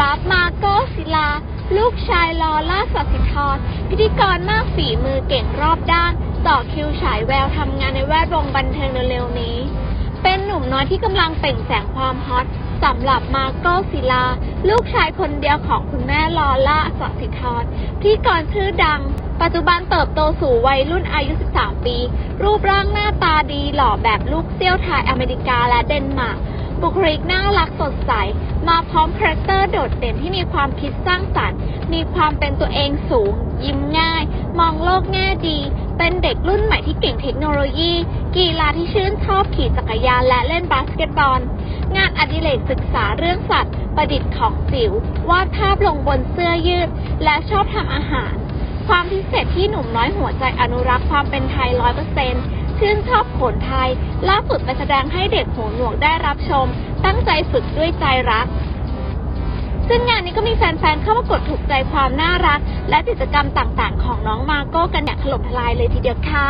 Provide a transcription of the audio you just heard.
รับมาโกศิลา ลูกชายลอล่าสัสิธรพิธีกรมากฝีมือเก่งรอบด้าน ต่อคิวฉายแววทำงานในแวดวงบันเทิงเร็วๆนี้ เป็นหนุ่มน้อยที่กำลังเปล่งแสงความฮอตสำหรับมาโกศิลา ลูกชายคนเดียวของคุณแม่ลอล่าสัสิธรพิธีกรชื่อดัง ปัจจุบันเติบโตสู่วัยรุ่นอายุ 13 ปี รูปร่างหน้าตาดีหล่อแบบลูกเซี่ยวไทยอเมริกาและเดนมาร์กบุคลิกน่ารักสดใส มา โดดเด่นที่มีความคิดสร้างสรรค์ มีความเป็นตัวเองสูง ยิ้มง่าย มองโลกแง่ดี เป็นเด็กรุ่นใหม่ที่เก่งเทคโนโลยี กีฬาที่ชื่นชอบขี่จักรยานและเล่นบาสเกตบอล งานอดิเรกศึกษาเรื่องสัตว์ ประดิษฐ์ของจิ๋ววาดภาพลงบนเสื้อยืด และชอบทำอาหาร ความพิเศษที่หนุ่มน้อยหัวใจอนุรักษ์ความเป็นไทยร้อยเปอร์เซ็นต์ชื่นชอบขนไทย ล่าสุดไปแสดงให้เด็กหูหนวกได้รับชม ตั้งใจฝึกด้วยใจรัก ซึ่งงานนี้ก็มีแฟนๆ เข้ามากดถูกใจความน่ารัก และกิจกรรมต่างๆ ของน้องมาโก้กันอย่างถล่มทลายเลยทีเดียวค่ะ